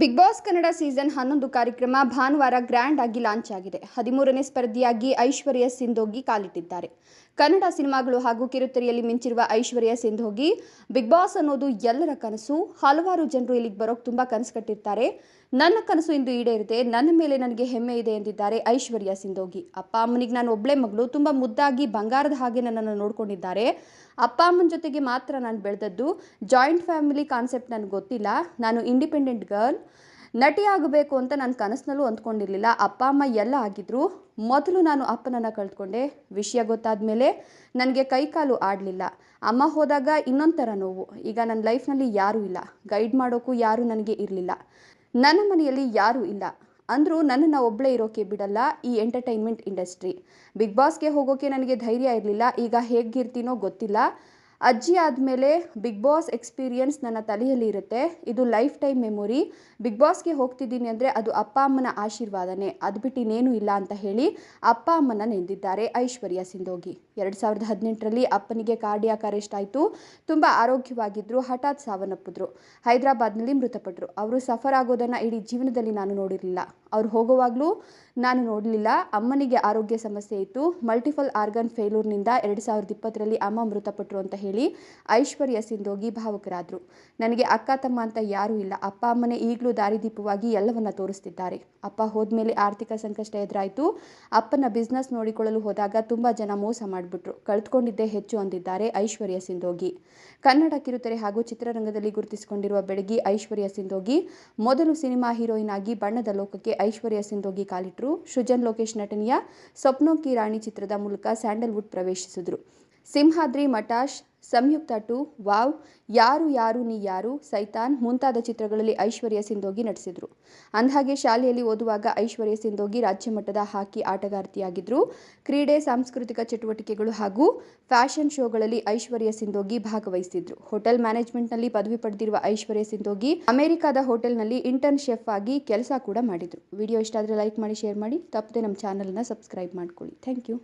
Big boss Kannada season ಹನ್ನೊಂದು ಕಾರ್ಯಕ್ರಮ ಭಾನುವಾರ ಗ್ರ್ಯಾಂಡ್ ಆಗಿ ಲಾಂಚ್ ಆಗಿದೆ. ಹದಿಮೂರನೇ ಸ್ಪರ್ಧಿಯಾಗಿ ಐಶ್ವರ್ಯ ಸಿಂಧೋಗಿ ಕಾಲಿಟ್ಟಿದ್ದಾರೆ. ಕನ್ನಡ ಸಿನಿಮಾಗಳು ಹಾಗೂ ಕಿರುತೆರೆಯಲ್ಲಿ ಮಿಂಚಿರುವ ಐಶ್ವರ್ಯ ಸಿಂಧೋಗಿ, ಬಿಗ್ ಬಾಸ್ ಅನ್ನೋದು ಎಲ್ಲರ ಕನಸು, ಹಲವಾರು ಜನರು ಇಲ್ಲಿಗೆ ಬರೋಕೆ ತುಂಬ ಕನಸು ಕಟ್ಟಿರ್ತಾರೆ. ನನ್ನ ಕನಸು ಇಂದು ಈಡೇರಿದೆ, ನನ್ನ ಮೇಲೆ ನನಗೆ ಹೆಮ್ಮೆ ಇದೆ ಎಂದಿದ್ದಾರೆ ಐಶ್ವರ್ಯ ಸಿಂಧೋಗಿ. ಅಪ್ಪ ಅಮ್ಮನಿಗೆ ನಾನು ಒಬ್ಳೆ ಮಗಳು, ತುಂಬ ಮುದ್ದಾಗಿ ಬಂಗಾರದ ಹಾಗೆ ನನ್ನನ್ನು ನೋಡ್ಕೊಂಡಿದ್ದಾರೆ. ಅಪ್ಪ ಅಮ್ಮನ ಜೊತೆಗೆ ಮಾತ್ರ ನಾನು ಬೆಳೆದದ್ದು. ಜಾಯಿಂಟ್ ಫ್ಯಾಮಿಲಿ ಕಾನ್ಸೆಪ್ಟ್ ನನಗೆ ಗೊತ್ತಿಲ್ಲ. ನಾನು ಇಂಡಿಪೆಂಡೆಂಟ್ ಗರ್ಲ್. ನಟಿ ಆಗಬೇಕು ಅಂತ ನನ್ನ ಕನಸಿನಲ್ಲೂ ಅಂದ್ಕೊಂಡಿರಲಿಲ್ಲ ಅಪ್ಪ, ಅಮ್ಮ ಎಲ್ಲ ಆಗಿದ್ರು. ಮೊದಲು ನಾನು ಅಪ್ಪನನ್ನು ಕಳೆದುಕೊಂಡೆ ವಿಷಯ ಗೊತ್ತಾದ ಮೇಲೆ ನನಗೆ ಕೈಕಾಲು ಆಡಲಿಲ್ಲ. ಅಮ್ಮ ಹೋದಾಗ ಇನ್ನೊಂದು ಥರ ನೋವು. ಈಗ ನನ್ನ ಲೈಫ್ನಲ್ಲಿ ಯಾರೂ ಇಲ್ಲ. ಗೈಡ್ ಮಾಡೋಕ್ಕೂ ಯಾರೂ ನನಗೆ ಇರಲಿಲ್ಲ. ನನ್ನ ಮನೆಯಲ್ಲಿ ಯಾರೂ ಇಲ್ಲ. ಅಂದರೂ ನನ್ನನ್ನು ಒಬ್ಬಳೇ ಇರೋಕೆ ಬಿಡಲ್ಲ ಈ ಎಂಟರ್ಟೈನ್ಮೆಂಟ್ ಇಂಡಸ್ಟ್ರಿ ಬಿಗ್ ಬಾಸ್ಗೆ ಹೋಗೋಕೆ ನನಗೆ ಧೈರ್ಯ ಇರಲಿಲ್ಲ, ಈಗ ಹೇಗಿರ್ತೀನೋ ಗೊತ್ತಿಲ್ಲ. ಅಜ್ಜಿ ಆದಮೇಲೆ ಬಿಗ್ ಬಾಸ್ ಎಕ್ಸ್ಪೀರಿಯನ್ಸ್ ನನ್ನ ತಲೆಯಲ್ಲಿ ಇರುತ್ತೆ. ಇದು ಲೈಫ್ ಟೈಮ್ ಮೆಮೊರಿ. ಬಿಗ್ ಬಾಸ್ಗೆ ಹೋಗ್ತಿದ್ದೀನಿ ಅಂದರೆ ಅದು ಅಪ್ಪ ಅಮ್ಮನ ಆಶೀರ್ವಾದನೇ. ಅದು ಬಿಟ್ಟು ಇನ್ನೇನು ಇಲ್ಲ ಅಂತ ಹೇಳಿ ಅಪ್ಪ ಅಮ್ಮನ ನೆಂದಿದ್ದಾರೆ ಐಶ್ವರ್ಯ ಸಿಂಧೋಗಿ. ಎರಡು ಸಾವಿರದ ಹದಿನೆಂಟರಲ್ಲಿ ಅಪ್ಪನಿಗೆ ಕಾರ್ಡಿಯಾಕ್ ಅರೆಸ್ಟ್ ಆಯಿತು. ತುಂಬ ಆರೋಗ್ಯವಾಗಿದ್ದರು ಹಠಾತ್ ಸಾವನ್ನಪ್ಪಿದ್ರು. ಹೈದರಾಬಾದ್ನಲ್ಲಿ ಮೃತಪಟ್ಟರು ಅವರು ಸಫರ್ ಆಗೋದನ್ನು ಇಡೀ ಜೀವನದಲ್ಲಿ ನಾನು ನೋಡಿರಲಿಲ್ಲ. ಅವ್ರು ಹೋಗುವಾಗಲೂ ನಾನು ನೋಡಲಿಲ್ಲ. ಅಮ್ಮನಿಗೆ ಆರೋಗ್ಯ ಸಮಸ್ಯೆ ಇತ್ತು. ಮಲ್ಟಿಪಲ್ ಆರ್ಗನ್ ಫೇಲ್ಯೂರ್ನಿಂದ ಎರಡು ಸಾವಿರದ ಇಪ್ಪತ್ತರಲ್ಲಿ ಅಮ್ಮ ಮೃತಪಟ್ಟರು ಅಂತ ಹೇಳಿ ಐಶ್ವರ್ಯ ಸಿಂಧೋಗಿ ಭಾವುಕರಾದರು. ನನಗೆ ಅಕ್ಕ, ತಮ್ಮ ಅಂತ ಯಾರೂ ಇಲ್ಲ. ಅಪ್ಪ, ಅಮ್ಮನೇ ಈಗಲೂ ದಾರಿದೀಪವಾಗಿ ಎಲ್ಲವನ್ನ ತೋರಿಸ್ತಿದ್ದಾರೆ. ಅಪ್ಪ ಹೋದ್ಮೇಲೆ ಆರ್ಥಿಕ ಸಂಕಷ್ಟ ಎದುರಾಯಿತು. ಅಪ್ಪನ ಬಿಸ್ನೆಸ್ ನೋಡಿಕೊಳ್ಳಲು ಹೋದಾಗ ತುಂಬ ಜನ ಮೋಸ ಮಾಡಿಬಿಟ್ರು. ಕಳೆದುಕೊಂಡಿದ್ದೇ ಹೆಚ್ಚು ಅಂದಿದ್ದಾರೆ ಐಶ್ವರ್ಯ ಸಿಂಧೋಗಿ. ಕನ್ನಡ ಕಿರುತೆರೆ ಹಾಗೂ ಚಿತ್ರರಂಗದಲ್ಲಿ ಗುರುತಿಸಿಕೊಂಡಿರುವ ಬೆಡಗಿ ಐಶ್ವರ್ಯ ಸಿಂಧೋಗಿ, ಮೊದಲು ಸಿನಿಮಾ ಹೀರೋಯಿನ್ ಆಗಿ ಬಣ್ಣದ ಲೋಕಕ್ಕೆ ಐಶ್ವರ್ಯ ಸಿಂಧೋಗಿ ಕಾಲಿಟ್ರು. ಸೃಜನ್ ಲೋಕೇಶ್ ನಟನೆಯ ಸ್ವಪ್ನೋ ಕಿ ರಾಣಿ ಚಿತ್ರದ ಮೂಲಕ ಸ್ಯಾಂಡಲ್ವುಡ್ ಪ್ರವೇಶಿಸಿದ್ರು. ಸಿಂಹಾದ್ರಿ ಮಟಾಶ್ ಸಂಯುಕ್ತ ಟು, ವಾವ್, ಯಾರು ಯಾರು ನೀ ಯಾರು ಸೈತಾನ್ ಮುಂತಾದ ಚಿತ್ರಗಳಲ್ಲಿ ಐಶ್ವರ್ಯ ಸಿಂಧೋಗಿ ನಟಿಸಿದರು. ಅಂದಹಾಗೆ ಶಾಲೆಯಲ್ಲಿ ಓದುವಾಗ ಐಶ್ವರ್ಯ ಸಿಂಧೋಗಿ ರಾಜ್ಯ ಮಟ್ಟದ ಹಾಕಿ ಆಟಗಾರ್ತಿಯಾಗಿದ್ದರು ಕ್ರೀಡೆ, ಸಾಂಸ್ಕೃತಿಕ ಚಟುವಟಿಕೆಗಳು ಹಾಗೂ ಫ್ಯಾಷನ್ ಶೋಗಳಲ್ಲಿ ಐಶ್ವರ್ಯ ಸಿಂಧೋಗಿ ಭಾಗವಹಿಸಿದ್ರು ಹೋಟೆಲ್ ಮ್ಯಾನೇಜ್ಮೆಂಟ್ನಲ್ಲಿ ಪದವಿ ಪಡೆದಿರುವ ಐಶ್ವರ್ಯ ಸಿಂಧೋಗಿ ಅಮೆರಿಕದ ಹೋಟೆಲ್ನಲ್ಲಿ ಇಂಟರ್ನ್ ಶೆಫ್ ಆಗಿ ಕೆಲಸ ಕೂಡ ಮಾಡಿದರು. ವಿಡಿಯೋ ಇಷ್ಟ ಆದರೆ ಲೈಕ್ ಮಾಡಿ, ಶೇರ್ ಮಾಡಿ. ತಪ್ಪದೆ ನಮ್ಮ ಚಾನಲ್ನ ಸಬ್ಸ್ಕ್ರೈಬ್ ಮಾಡ್ಕೊಳ್ಳಿ. Thank you.